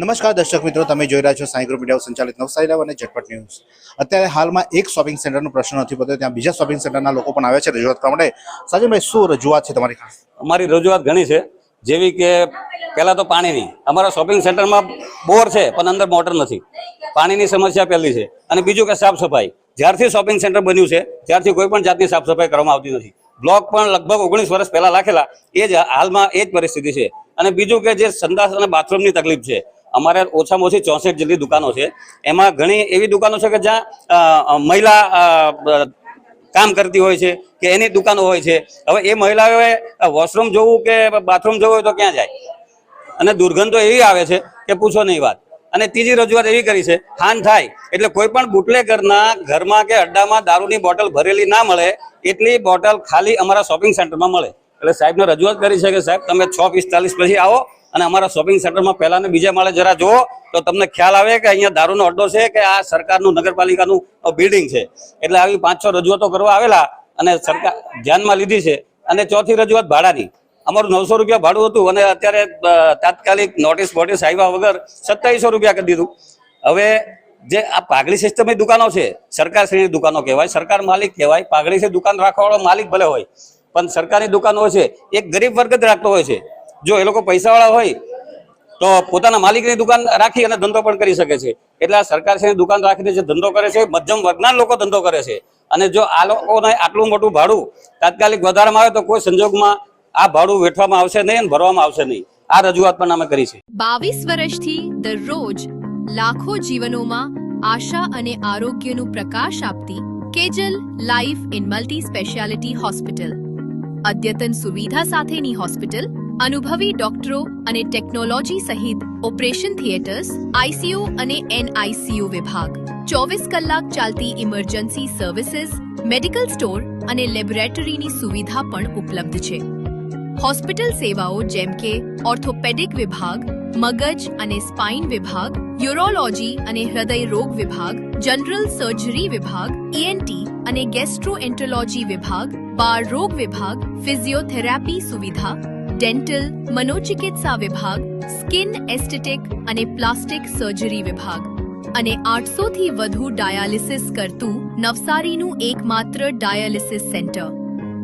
નમસ્કાર દર્શક મિત્રો, તમે જોઈ રહ્યા છો સાંઈ ગ્રુપ મીડિયા સંચાલિત નવસારી લાઈવ અને ઝટપટ ન્યૂઝ. અત્યારે હાલમાં એક શોપિંગ સેન્ટરનો પ્રશ્ન નથી પડતો ત્યાં બીજા શોપિંગ સેન્ટરના લોકો પણ આવે છે રજૂઆત કરવા માટે. સાજનભાઈ, શું રજૂઆત છે તમારી અમારી રજૂઆત ઘણી છે, જેવી કે પહેલાં તો પાણીની. અમારા શોપિંગ સેન્ટરમાં બોર છે, પણ અંદર મોટર નથી. પાણીની સમસ્યા પહેલી છે. અને બીજું કે સાફ સફાઈ. જ્યારથી શોપિંગ સેન્ટર બન્યું છે, ત્યારથી કોઈ પણ જાતની સાફ સફાઈ કરવામાં આવતી નથી. બ્લોક પણ લગભગ ઓગણીસ વર્ષ પહેલાં રાખેલા એ જ હાલમાં એ જ પરિસ્થિતિ છે. અને બીજું કે જે સંદાસ અને બાથરૂમની તકલીફ છે અમારે ઓછામાં ઓછી ચોસઠ જેટલી દુકાનો છે. એમાં ઘણી એવી દુકાનો છે કે જ્યાં મહિલા કામ કરતી હોય છે કે એની દુકાનો હોય છે. હવે એ મહિલાઓએ વોશરૂમ જોવું કે બાથરૂમ જવું હોય તો ક્યાં જાય? અને દુર્ગંધ તો એવી આવે છે કે પૂછો નહીં વાત. અને ત્રીજી રજૂઆત એવી કરી છે, હાન થાય. એટલે કોઈ પણ બુટલેકરના ઘરમાં કે અડ્ડામાં દારૂની બોટલ ભરેલી ના મળે, એટલી બોટલ ખાલી અમારા શોપિંગ સેન્ટરમાં મળે. એટલે સાહેબને રજૂઆત કરી છે કે સાહેબ, તમે છ પિસ્તાલીસ પછી આવો અને અમારા શોપિંગ સેન્ટરમાં પહેલા ને બીજા માળે જરા જુઓ તો તમને ખ્યાલ આવે કે અહીંયા દારૂનો અડ્ડો છે કે આ સરકારનું નગરપાલિકાનું બિલ્ડિંગ છે. એટલે આવી પાંચ, છ રજૂઆતો કરવા આવેલા અને સરકાર ધ્યાનમાં લીધી છે. અને ચોથી રજૂઆત ભાડાની. અમારું નવસો રૂપિયા ભાડું હતું અને અત્યારે તાત્કાલિક નોટિસ વોટિસ આવ્યા વગર સત્તાવીસો રૂપિયા કરી દીધું. હવે જે આ પાઘડી સિસ્ટમની દુકાનો છે સરકાર શ્રેણી દુકાનો કહેવાય, સરકાર માલિક કહેવાય પાઘડી છે દુકાન રાખવાવાળો માલિક ભલે હોય પણ સરકારની દુકાનો છે, એક ગરીબ વર્ગ જ રાખતો હોય છે. જો એ લોકો પૈસાવાળા હોય, તો પોતાના માલિકની દુકાન રાખી અને ધંધો પણ કરી શકે છે. એટલે આ સરકાર છે દુકાન રાખીને જે ધંધો કરે છે, મધ્યમ વર્ગના લોકો ધંધો કરે છે. અને જો આ લોકોને આટલું મોટું ભાડું તાત્કાલિક વધારવામાં આવે તો કોઈ સંજોગમાં આ ભાડું વેઠવામાં આવશે નહીં અને ભરવામાં આવશે નહીં. આ રજૂઆત પણ અમે કરી છે. બાવીસ વર્ષથી દરરોજ લાખો જીવનોમાં આશા અને આરોગ્યનું પ્રકાશ આપતી Kejal life in multi speciality hospital. અદ્યતન સુવિધા સાથેની હોસ્પિટલ, અનુભવી ડોક્ટરો અને ટેકનોલોજી સહિત ઓપરેશન થિયેટર્સ આઈસીયુ અને એનઆઈસીયુ વિભાગ. ચોવીસ કલાક ચાલતી ઇમરજન્સી સર્વિસીસ, મેડિકલ સ્ટોર અને લેબોરેટરીની સુવિધા પણ ઉપલબ્ધ છે. હોસ્પિટલ સેવાઓ જેમ કે ઓર્થોપેડિક વિભાગ, મગજ અને સ્પાઇન વિભાગ, યુરોલોજી અને હૃદય રોગ વિભાગ, જનરલ સર્જરી વિભાગ ઈએનટી અને ગેસ્ટ્રોએન્ટોલોજી વિભાગ, બાળ રોગ વિભાગ, ફિઝિયોથેરાપી સુવિધા, ડેન્ટલ, મનોચિકિત્સા વિભાગ, સ્કિન એસ્થેટિક અને પ્લાસ્ટિક સર્જરી વિભાગ. અને આઠસો થી વધુ ડાયાલિસિસ કરતું નવસારીનું એકમાત્ર ડાયાલિસિસ સેન્ટર.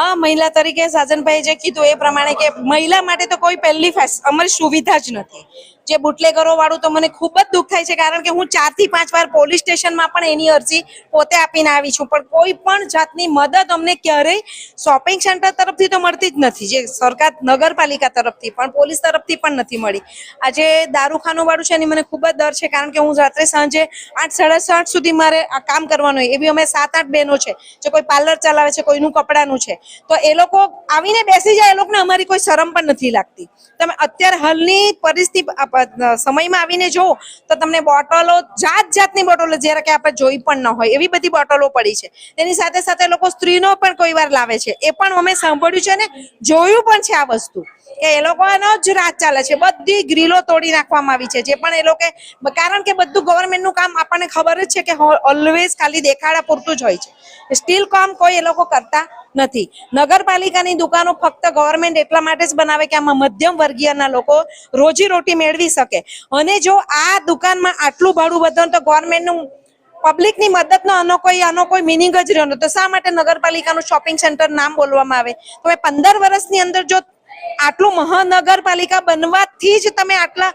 હા મહિલા તરીકે સાજનભાઈ જે કીધું એ પ્રમાણે કે મહિલા માટે તો કોઈ પહેલી અમારી સુવિધા જ નથી. જે બુટલેગરો વાળું તો મને ખૂબ જ દુઃખ થાય છે, કારણ કે હું ચારથી પાંચ વાર પોલીસ સ્ટેશનમાં પણ એની અરજી પોતે આપીને આવી છું. પણ કોઈ પણ જાતની મદદ અમને ક્યારેય શોપિંગ સેન્ટર તરફથી તો મળતી જ નથી, જે સરકાર નગરપાલિકા તરફથી પણ, પોલીસ તરફથી પણ નથી મળી. આજે દારૂખાનું વાળું છે એની મને ખૂબ જ ડર છે, કારણ કે હું રાત્રે સાંજે આઠ, સાડા સાત સુધી મારે આ કામ કરવાનું હોય. એવી અમે સાત, આઠ બહેનો છે, જે કોઈ પાર્લર ચલાવે છે, કોઈનું કપડાનું છે. તો એ લોકો આવીને બેસી જાય, એ લોકોને અમારી કોઈ શરમ પણ નથી લાગતી. તમે અત્યારે હાલની પરિસ્થિતિ સમયમાં આવીને જુઓ તો તમને બોટલો જાત જાતની બોટલો જ્યારે કે આપણે જોઈ પણ ન હોય, એવી બધી બોટલો પડી છે. તેની સાથે સાથે લોકો સ્ત્રીનો પણ કોઈ વાર લાવે છે. એ પણ અમે સાંભળ્યું છે ને, જોયું પણ છે આ વસ્તુ. કે એ લોકોનો જ રાત ચાલે છે. બધી ગ્રીલો તોડી નાખવામાં આવી છે. જે પણ એ લોકો, કારણ કે બધું ગવર્મેન્ટનું કામ આપણને ખબર જ છે કે ઓલવેઝ ખાલી દેખાડા પૂરતું જ હોય છે. સ્ટીલ કામ કોઈ એ લોકો કરતા નથી. નગરપાલિકાની દુકાનો ફક્ત ગવર્મેન્ટ એટલા માટે જ બનાવે કે આમાં મધ્યમ વર્ગીયના લોકો રોજી રોટી મેળવી શકે. અને જો આ દુકાનમાં આટલું ભાડું વધે તો ગવર્મેન્ટનું પબ્લિકની મદદનો આનો કોઈ આનો કોઈ મિનિંગ જ રહ્યો તો શા માટે નગરપાલિકાનું શોપિંગ સેન્ટર નામ બોલવામાં આવે? તો એ પંદર વર્ષની અંદર જો આટલું મહાનગરપાલિકા બનવાથી જ તમે આટલા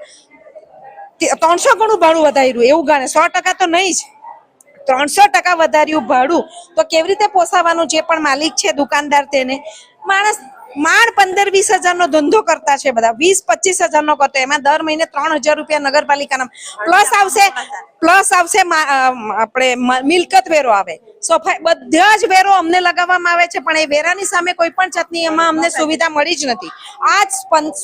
ત્રણસો ગણું ભાડું વધાર્યું. એવું ગણે. સો ટકા તો નહીં જ. ત્રણસો ટકા વધાર્યું ભાડું. તો કેવી રીતે પોસાવાનું જે પણ માલિક છે દુકાનદાર તેને? માણસ માણ પંદર વીસ હજારનો ધંધો કરતા છે બધા. વીસ પચીસ હજારનો કરતો. એમાં દર મહિને ત્રણ હજાર રૂપિયા નગરપાલિકાના પ્લસ આવશે પ્લસ આવશે આપણે મિલકત વેરો આવે. સફાઈ બધા જ વેરો અમને લગાવવામાં આવે છે, પણ એ વેરાની સામે કોઈ પણ જાતની એમાં અમને સુવિધા મળી જ નથી. આજ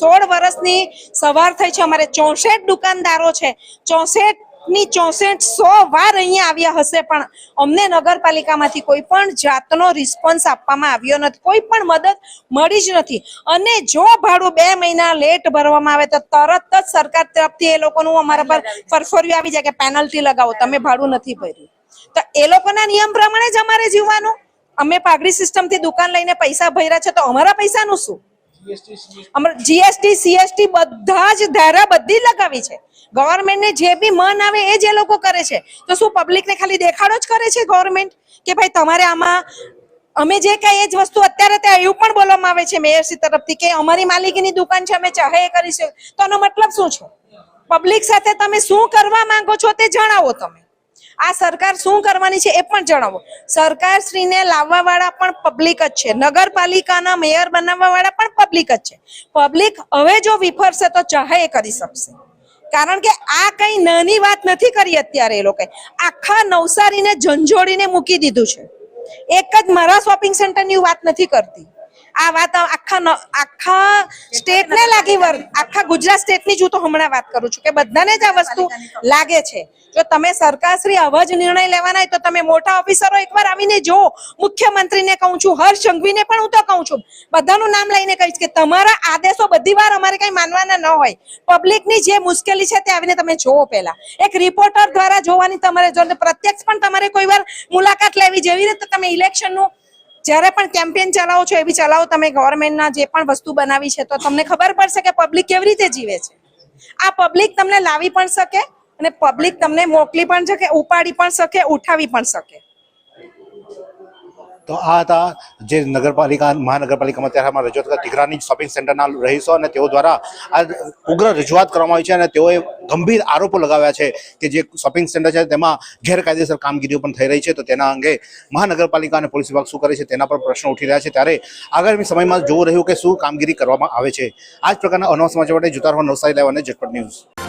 સોળ વર્ષની સવાર થઈ છે. અમારે ચોસઠ દુકાનદારો છે. ચોસઠ ની ચોસઠ સો વાર અહીંયા આવ્યા હશે, પણ અમને નગરપાલિકામાંથી કોઈ પણ જાતનો રિસ્પોન્સ આપવામાં આવ્યો નથી. કોઈ પણ મદદ મળી જ નથી. અને જો ભાડું બે મહિના લેટ ભરવામાં આવે, તો તરત જ સરકાર તરફથી એ લોકોનું અમારા પર ફરફર્યું આવી જાય કે પેનલ્ટી લગાવો. તમે ભાડું નથી ભર્યું. તો એ લોકોના નિયમ પ્રમાણે જ અમારે જીવવાનું. અમે પાઘડી સિસ્ટમથી દુકાન લઈને પૈસા ભર્યા છે, તો અમારા પૈસાનું શું? જીએસટી સીએસટી બધા જ ધારા બધી લગાવી છે. ગવર્મેન્ટને જે બી મન આવે એ જ લોકો કરે છે. તો શું પબ્લિકને ખાલી દેખાડો જ કરે છે ગવર્મેન્ટ કે ભાઈ તમારે આમાં અમે જે કઈ એ જ વસ્તુ અત્યારે ત્યાં એવું પણ બોલવામાં આવે છે મેયરશ્રી તરફથી કે અમારી માલિકીની દુકાન છે, અમે ચાહે એ કરીશું. તો આનો મતલબ શું છે? પબ્લિક સાથે તમે શું કરવા માંગો છો તે જણાવો તમે. આ સરકાર શું કરવાની છે એ પણ જણાવો. સરકાર શ્રીને લાવવા વાળા પણ પબ્લિક જ છે. નગરપાલિકાના મેયર બનાવવા વાળા પણ પબ્લિક જ છે. પબ્લિક હવે જો વિફરશે તો ચાહે કરી શકશે. કારણ કે આ કઈ નાની વાત નથી કરી અત્યારે એ લોકોએ. આખા નવસારીને ઝંઝોડીને મૂકી દીધું છે. એક જ મારા શોપિંગ સેન્ટરની વાત નથી કરતી. આ વાત આખા આખા આખા સ્ટેટને લાગી વર આખા ગુજરાત સ્ટેટની જ તો હમણાં વાત કરું છું કે બધાને જ આ વસ્તુ લાગે છે. જો તમે સરકારશ્રી આવા જ નિર્ણય લેવાના હોય તો તમે મોટા ઓફિસરો એકવાર આવીને જો. મુખ્યમંત્રીને કહું છું, હર્ષ સંઘવીને પણ હું તો કહું છું. બધાનું નામ લઈને કહીશ કે તમારા આદેશો બધી વાર અમારે કઈ માનવાના ન હોય. પબ્લિકની જે મુશ્કેલી છે તે આવીને તમે જોવો પહેલા. એક રિપોર્ટર દ્વારા જોવાની તમારે જો પ્રત્યક્ષ પણ તમારે કોઈ વાર મુલાકાત લેવી જેવી રીતે તમે ઇલેક્શનનું જ્યારે પણ કેમ્પેન ચલાવો છો એવી ચલાવો. તમે ગવર્મેન્ટના જે પણ વસ્તુ બનાવી છે, તો તમને ખબર પડશે કે પબ્લિક કેવી રીતે જીવે છે. આ પબ્લિક તમને લાવી પણ શકે અને પબ્લિક તમને મોકલી પણ શકે, ઉપાડી પણ શકે, ઉઠાવી પણ શકે. તો આ હતા જે નગરપાલિકા, મહાનગરપાલિકામાં ત્યારે અમારા રજૂઆત કરતા ટીગરાની શોપિંગ સેન્ટરના રહીશો અને તેઓ દ્વારા આ ઉગ્ર રજૂઆત કરવામાં આવી છે અને તેઓએ ગંભીર આરોપો લગાવ્યા છે કે જે શોપિંગ સેન્ટર છે તેમાં ગેરકાયદેસર કામગીરીઓ પણ થઈ રહી છે. તો તેના અંગે મહાનગરપાલિકા અને પોલીસ વિભાગ શું કરે છે તેના પર પ્રશ્નો ઉઠી રહ્યા છે. ત્યારે આગામી સમયમાં જોવું રહ્યું કે શું કામગીરી કરવામાં આવે છે. આ જ પ્રકારના અનવ સમાચાર માટે જોતા રહો નવસારી લાઈવ અને ઝટપટ ન્યૂઝ.